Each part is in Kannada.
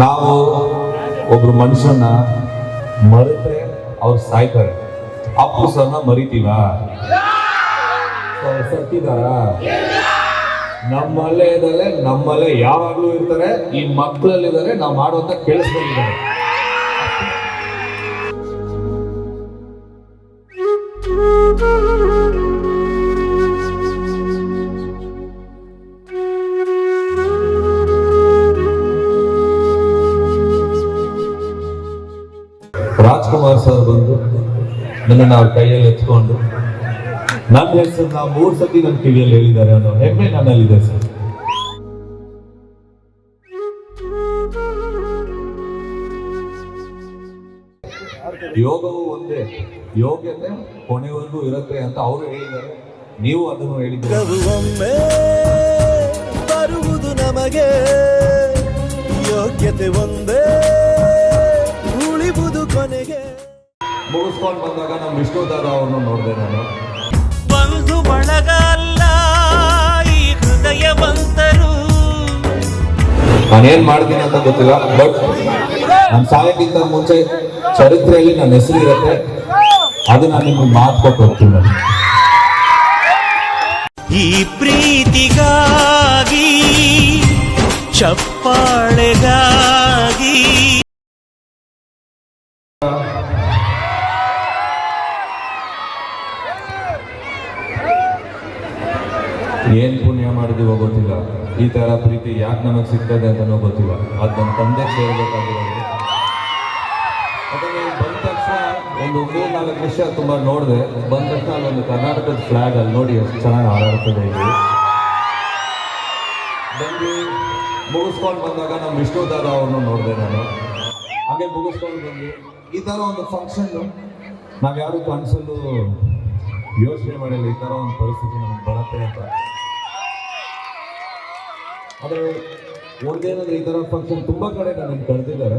ನಾವು ಒಬ್ರು ಮನುಷ್ಯನ ಮರೆತ್ರೆ ಅವ್ರು ಸಾಯ್ತಾರೆ. ಅಪ್ಪು ಸರ್ನ ಮರಿತೀವ ಸತ್ತಿದಾರ? ನಮ್ಮಲ್ಲೇ ಇದ್ದಾರೆ ನಮ್ಮಲ್ಲೇ ಯಾವಾಗ್ಲೂ ಇರ್ತಾರೆ, ಈ ಮಕ್ಕಳಲ್ಲಿದ್ದಾರೆ, ನಾವು ಮಾಡುವಂತ ಕೆಲಸದಲ್ಲಿದ್ದಾರೆ. ರಾಜ್ಕುಮಾರ್ ಸರ್ ಬಂದು ನನ್ನ ನಾವು ಕೈಯಲ್ಲಿ ಎತ್ಕೊಂಡು, ನನ್ನ ಹೆಸರು ನಾ ಮೂರ್ ಸತಿ ನನ್ನ ಕಿವಿಯಲ್ಲಿ ಹೇಳಿದ್ದಾರೆ ಅನ್ನೋ ಹೆಮ್ಮೆ ನನ್ನಲ್ಲಿದೆ ಸರ್. ಯೋಗವು ಒಂದೇ, ಯೋಗ್ಯತೆ ಕೊನೆವರೆಗೂ ಇರುತ್ತೆ ಅಂತ ಅವರು ಹೇಳಿದ್ದಾರೆ. ನೀವು ಅದನ್ನು ಹೇಳಿದ್ದೀರಿ. ಒಮ್ಮೆ ಬರುವುದು ನಮಗೆ, ಯೋಗ್ಯತೆ ಒಂದೇ. ಕೊನೆಗೆ ಮುಗಿಸ್ಕೊಂಡು ಬಂದಾಗ ನಮ್ಮ ವಿಷ್ಣು ದಾದ ಅವ್ರನ್ನ ನೋಡಿದೆ ನಾನು. ಬಂಧು ಬಳಗ ಅಲ್ಲ ಈ ಹೃದಯವಂತರು. ನಾನೇನ್ ಮಾಡ್ತೀನಿ ಅಂತ ಗೊತ್ತಿಲ್ಲ ಬಟ್ ನನ್ನ ಸಾಯಕ್ಕಿಂತ ಮುಂಚೆ ಚರಿತ್ರೆಯಲ್ಲಿ ನನ್ನ ಹೆಸರು ಇರುತ್ತೆ. ಅದು ನಾನು ನಿಮ್ಗೆ ಮಾತು ಕೊಟ್ಟು ಹೋಗ್ತೀನಿ. ನಾನು. ಈ ಪ್ರೀತಿಗಾಗಿ ಚಪ್ಪಾಳೆಗಾಗಿ. ಏನ್ ಪುಣ್ಯ ಮಾಡಿದೀವೋ ಗೊತ್ತಿಲ್ಲ. ಈ ತರ ಪ್ರೀತಿ ಯಾಕೆ ನಮಗೆ ಸಿಗ್ತದೆ ಅಂತಲೂ ಗೊತ್ತಿಲ್ಲ. ಅದು ನನ್ನ ತಂದೆ ಸೇರಬೇಕಾಗಿರೋದು ಅದನ್ನು ಬಂದ ತಕ್ಷಣ ಒಂದು ಮೂರು ನಾಲ್ಕು ವಿಷಯ ತುಂಬಾ ನೋಡಿದೆ. ಬಂದ ತಕ್ಷಣ ಒಂದು ಕರ್ನಾಟಕದ ಫ್ಲಾಗ್ ಅಲ್ಲಿ ನೋಡಿ ಎಷ್ಟು ಚೆನ್ನಾಗಿ ಹಾರಾಡ್ತದೆ ಇಲ್ಲಿ. ಬಂದು ಮುಗಿಸ್ಕೊಂಡು ಬಂದಾಗ ನಮ್ಮ ವಿಷ್ಣು ದಾದ ಅವ್ರನ್ನ ನೋಡಿದೆ ನಾನು. ಹಾಗೆ ಮುಗಿಸ್ಕೊಂಡು ಬಂದು ಈ ತರ ಒಂದು ಫಂಕ್ಷನ್ ನಾವ್ಯಾರು ಕನಸಲ್ಲೂ ಯೋಚನೆ ಮಾಡಿಲ್ಲ. ಈ ತರ ಒಂದು ಪರಿಸ್ಥಿತಿ ನಮ್ಗೆ ಬರುತ್ತೆ ಅಂತ. ಆದ್ರೆ ಒಂದೇನಂದ್ರೆ ಈ ಥರ ಫಂಕ್ಷನ್ ತುಂಬ ಕಡೆ ನನ್ನ ಕರೆದಿದ್ದಾರೆ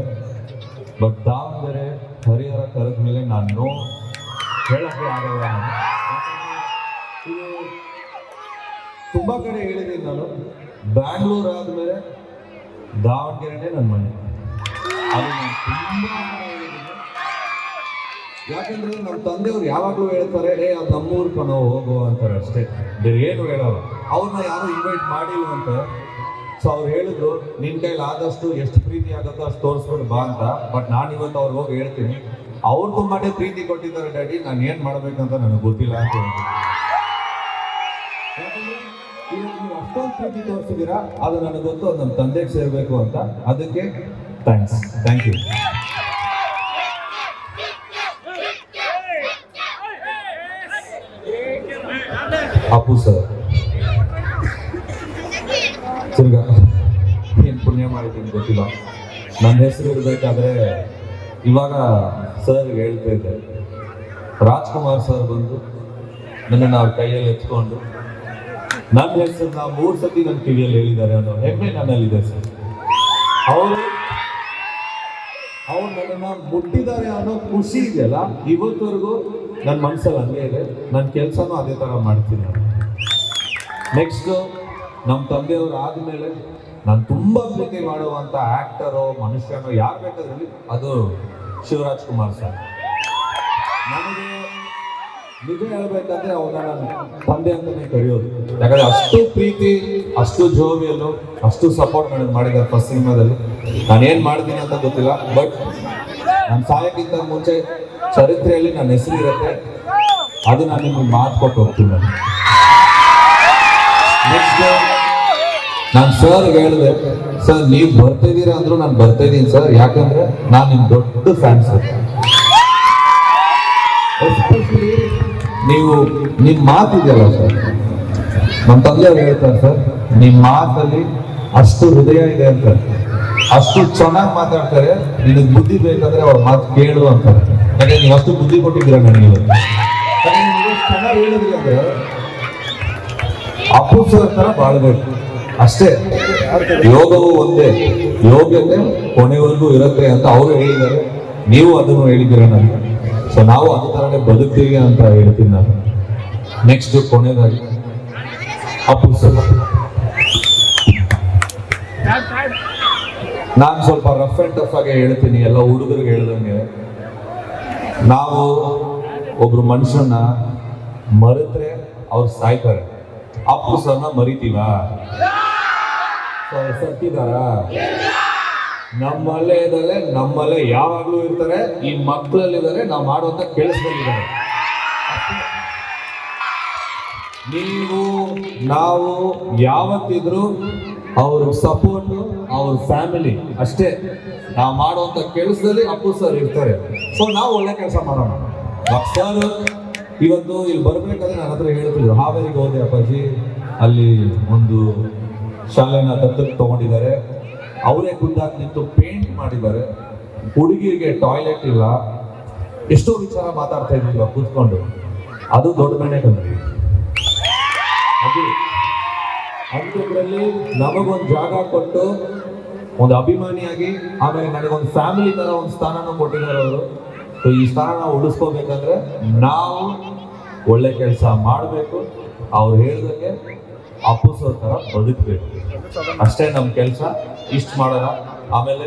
ಬಟ್ ದಾವಣಗೆರೆ, ಹರಿಹರ ಕರೆದ ಮೇಲೆ ನಾನು ಹೇಳೋಕ್ಕೆ ಆಗಲ್ಲ. ಇದು ತುಂಬಾ ಕಡೆ ಹೇಳಿದ್ದೀನಿ ನಾನು. ಬ್ಯಾಂಗ್ಳೂರ್ ಆದಮೇಲೆ ದಾವಣಗೆರೆನೇ ನನ್ನ ಮನೆ. ಅದು ನಾನು ತುಂಬ ಯಾಕಂದ್ರೆ ನಮ್ಮ ತಂದೆಯವ್ರು ಯಾವಾಗಲೂ ಹೇಳ್ತಾರೆ, ಏ ಅದು ನಮ್ಮೂರ್ ಕಣೋ, ಹೋಗು ಅಂತಾರೆ ಅಷ್ಟೇ. ಬೇರೆ ಏನು ಹೇಳಲ್ಲ. ಅವ್ರನ್ನ ಯಾರು ಇನ್ವೈಟ್ ಮಾಡಿಲ್ವಂತೆ ಸೊ ಅವ್ರು ಹೇಳಿದ್ರು ನಿನ್ನ ಕೈಲಿ ಆದಷ್ಟು ಎಷ್ಟು ಪ್ರೀತಿ ಆಗುತ್ತೋ ಅಷ್ಟು ತೋರಿಸ್ಕೊಂಡು ಬಾ ಅಂತ. ಬಟ್ ನಾನು ಇವತ್ತು ಅವ್ರಿಗೆ ಹೋಗಿ ಹೇಳ್ತೀನಿ, ಅವ್ರು ತುಂಬಾನೇ ಪ್ರೀತಿ ಕೊಟ್ಟಿದ್ದಾರೆ, ಡ್ಯಾಡಿ. ನಾನು ಏನ್ ಮಾಡ್ಬೇಕಂತ ನನಗೆ ಗೊತ್ತಿಲ್ಲ ಅಂತ ನೀವು ಅಷ್ಟೊಂದು ಪ್ರೀತಿ ತೋರಿಸಿದ್ದೀರಾ, ಅದು ನನಗೆ ಗೊತ್ತು, ಅದು ನಮ್ಮ ತಂದೆಗೆ ಸೇರಬೇಕು ಅಂತ. ಅದಕ್ಕೆ thanks thank you Appu sir. ತಿರ್ಗಾ ಏನು ಪುಣ್ಯ ಮಾಡಿದ್ದೀನಿ ಗೊತ್ತಿಲ್ಲ. ನನ್ನ ಹೆಸರು ಇರಬೇಕಾದ್ರೆ ಇವಾಗ ಸರ್ ಹೇಳ್ತಾ ಇದ್ದೆ. ರಾಜ್ಕುಮಾರ್ ಸರ್ ಬಂದು ನನ್ನನ್ನು ನಾವು ಕೈಯಲ್ಲಿ ಎತ್ಕೊಂಡು ನನ್ನ ಹೆಸರು ನಾ ಮೂರ್ ಸತಿ ನನ್ನ ಕಿವಿಯಲ್ಲಿ ಹೇಳಿದ್ದಾರೆ ಅನ್ನೋ ಹೆಮ್ಮೆ ನನ್ನಲ್ಲಿದೆ ಸರ್ ಅವರು ಅವ್ರು ನನ್ನನ್ನ ಮುಟ್ಟಿದ್ದಾರೆ ಅನ್ನೋ ಖುಷಿ ಇದೆಯಲ್ಲ, ಇವತ್ತವರೆಗೂ ನನ್ನ ಮನಸ್ಸಲ್ಲಿ ಹಂಗೆ ಇದೆ. ನನ್ನ ಕೆಲಸನೂ ಅದೇ ಥರ ಮಾಡ್ತೀನಿ ನೆಕ್ಸ್ಟ್ ನಮ್ಮ ತಂದೆಯವರು ಆದಮೇಲೆ ನಾನು ತುಂಬ ಪ್ರೀತಿ ಮಾಡುವಂಥ ಆ್ಯಕ್ಟರು ಮನುಷ್ಯನು ಯಾರು ಬೇಕಾದ್ರಲ್ಲಿ ಅದು ಶಿವರಾಜ್ ಕುಮಾರ್ ಸರ್. ನನಗೆ ನಿಜ ಹೇಳ್ಬೇಕಂದ್ರೆ ಅವನ ನಾನು ತಂದೆ ಅಂತಲೇ ಕರೆಯೋದು. ಯಾಕಂದರೆ ಅಷ್ಟು ಪ್ರೀತಿ, ಅಷ್ಟು ಜೋವಿಯಲ್ಲು, ಅಷ್ಟು ಸಪೋರ್ಟ್ ನನಗೆ ಮಾಡಿದ್ದಾರೆ ಫಸ್ಟ್ ಸಿನಿಮಾದಲ್ಲಿ. ನಾನೇನು ಮಾಡ್ತೀನಿ ಅಂತ ಗೊತ್ತಿಲ್ಲ ಬಟ್ ನಾನು ಸಹಾಯಕ್ಕಿಂತ ಮುಂಚೆ ಚರಿತ್ರೆಯಲ್ಲಿ ನನ್ನ ಹೆಸರು ಇರುತ್ತೆ. ಅದು ನಾನು ನಿಮಗೆ ಮಾತು ಕೊಟ್ಟು ಹೋಗ್ತೀನಿ. ನಾನು ನಾನು ಸರ್ ಹೇಳಿದೆ ಸರ್ ನೀವು ಬರ್ತಾ ಇದ್ದೀರಾ ಅಂದ್ರು ನಾನು ಬರ್ತಾ ಇದ್ದೀನಿ ಸರ್ ಯಾಕಂದ್ರೆ ನಾನು ನಿಮ್ ದೊಡ್ಡ ಫ್ಯಾನ್ ಸರ್ ಎಸ್ಪೆಷಲಿ ನೀವು ನಿಮ್ ಮಾತಿದೆಯಲ್ಲ ಸರ್ ನಮ್ಮ ತಂದೆಯವ್ರು ಹೇಳ್ತಾರೆ ಸರ್ ನಿಮ್ ಮಾತಲ್ಲಿ ಅಷ್ಟು ಹೃದಯ ಇದೆ ಅಂತ. ಅಷ್ಟು ಚೆನ್ನಾಗಿ ಮಾತಾಡ್ತಾರೆ. ನಿನಗೆ ಬುದ್ಧಿ ಬೇಕಂದ್ರೆ ಅವ್ರ ಮಾತು ಕೇಳು ಅಂತಾರೆ ಯಾಕಂದ್ರೆ ನೀವು ಅಷ್ಟು ಬುದ್ಧಿ ಕೊಟ್ಟಿದ್ದೀರಾ ನನಗೆ ಇವತ್ತು. ಚೆನ್ನಾಗಿ ಹೇಳಿದ್ರಿ ಅಂದ್ರೆ ಅಪ್ಪು ಸರ್ ತರ ಬಾಳ್ಬೇಕು. ಅಷ್ಟೇ. ಯೋಗವು ಒಂದೇ. ಯೋಗ್ಯತೆ ಕೊನೆವರೆಗೂ ಇರುತ್ತೆ ಅಂತ ಅವರು ಹೇಳಿದ್ದಾರೆ. ನೀವು ಅದನ್ನು ಹೇಳಿದಿರ ನನಗೆ ಸೊ ನಾವು ಅದೇ ತರನೇ ಬದುಕ್ತೀವಿ ಅಂತ ಹೇಳ್ತೀನಿ ನಾನು. ನೆಕ್ಸ್ಟ್ ಕೊನೆಯದಾಗಿ ಅಪುಸರ ಸರ್ ನಾನು ಸ್ವಲ್ಪ ರಫ್ ಅಂಡ್ ಟಫ್ ಆಗಿ ಹೇಳ್ತೀನಿ. ಎಲ್ಲ ಹುಡುಗರಿಗೆ ಹೇಳ್ದಂಗೆ. ನಾವು ಒಬ್ರು ಮನುಷ್ಯನ ಮರೆತ್ರೆ ಅವ್ರು ಸಾಯ್ತಾರೆ. ಅಪ್ಪು ಸರ್ನ ಮರಿತೀವ ಸತ್ತಿದಾರ ನಮ್ಮಲ್ಲೇ ಇದ್ದಾರೆ, ನಮ್ಮಲ್ಲೇ ಯಾವಾಗ್ಲೂ ಇರ್ತಾರೆ, ಈ ಮಕ್ಕಳಲ್ಲಿದ್ದಾರೆ, ನಾವು ಮಾಡುವಂತ ಕೆಲಸದಲ್ಲಿದ್ದಾರೆ. ನೀವು, ನಾವು ಯಾವತ್ತಿದ್ರು ಅವ್ರ ಸಪೋರ್ಟ್ ಅವ್ರ ಫ್ಯಾಮಿಲಿ ಅಷ್ಟೇ. ನಾವು ಮಾಡುವಂತ ಕೆಲಸದಲ್ಲಿ ಅಪ್ಪು ಸರ್ ಇರ್ತಾರೆ. ಸೊ ನಾವು ಒಳ್ಳೆ ಕೆಲಸ ಮಾಡೋಣ. ಸರ್ ಇವತ್ತು ಇಲ್ಲಿ ಬರ್ಬೇಕಾದ್ರೆ ನನ್ನ ಹತ್ರ ಹೇಳ್ತಿದ್ರು ಹಾವೇರಿಗೆ ಹೋದೆ ಅಪ್ಪಾಜಿ ಅಲ್ಲಿ ಒಂದು ಶಾಲೆನ ದತ್ತಕ್ಕೆ ತಗೊಂಡಿದ್ದಾರೆ. ಅವರೇ ಖುದ್ದಾಗಿ ನಿಂತು ಪೇಂಟ್ ಮಾಡಿದ್ದಾರೆ. ಹುಡುಗಿರಿಗೆ ಟಾಯ್ಲೆಟ್ ಇಲ್ಲ. ಎಷ್ಟೋ ವಿಚಾರ ಮಾತಾಡ್ತಾ ಇದ್ವಿ ಕೂತ್ಕೊಂಡು. ಅದು ದೊಡ್ಡ ಮನೆ ಕಂಡ್ರಿ ಅದು ಅಂಥದ್ರಲ್ಲಿ ನಮಗೊಂದು ಜಾಗ ಕೊಟ್ಟು ಒಂದು ಅಭಿಮಾನಿಯಾಗಿ, ಆಮೇಲೆ ನನಗೊಂದು ಫ್ಯಾಮಿಲಿ ತರ ಒಂದು ಸ್ಥಾನನೂ ಕೊಟ್ಟಿದ್ದಾರೆ ಅವರು. ಸೊ ಈ ಸ್ಥಾನ ಉಳಿಸ್ಕೋಬೇಕಂದ್ರೆ ನಾವು ಒಳ್ಳೆ ಕೆಲಸ ಮಾಡಬೇಕು. ಅವ್ರು ಹೇಳಿದಂಗೆ ಅಪ್ಪಿಸೋ ಥರ ಬದುಕಬೇಕು. ಅಷ್ಟೇ ನಮ್ಮ ಕೆಲಸ, ಇಷ್ಟು ಮಾಡೋಣ. ಆಮೇಲೆ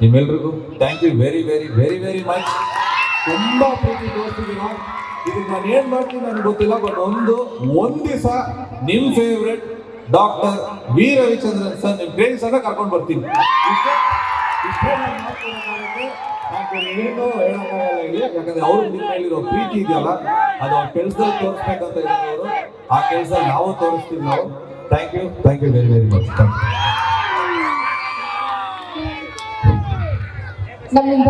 ನಿಮ್ಮೆಲ್ರಿಗೂ thank you very very very very much ತುಂಬ ಪ್ರೀತಿ ತೋರಿಸಿದ್ದೀರಾ ಇದಕ್ಕೆ ನಾನು ಏನು ಮಾಡ್ತೀನಿ ನನಗೆ ಗೊತ್ತಿಲ್ಲ ಬಟ್ ಒಂದು ಒಂದು ದಿವಸ ನಿಮ್ಮ favourite doctor V Ravichandran sir ನಿಮ್ಮ ಅನ್ನ ಕರ್ಕೊಂಡು ಬರ್ತೀನಿ. ಇಷ್ಟೇ ಇಷ್ಟೇ ನಾನು ಏನು ಹೇಳೋಕ್ಕಾಗಲ್ಲ ಇಲ್ಲಿ ಯಾಕಂದ್ರೆ ಪ್ರೀತಿ ಇದೆಯಲ್ಲ, ಅದು ಅವ್ರ ಕೆಲಸದಲ್ಲಿ ತೋರಿಸ್ಬೇಕಂತ ಇದ್ದಾರೆ ಆ ಕೆಲಸ ನಾವು ತೋರಿಸ್ತೀವಿ ನಾವು. Thank you thank you very very much thank you ನಮ್ಮಿಂದ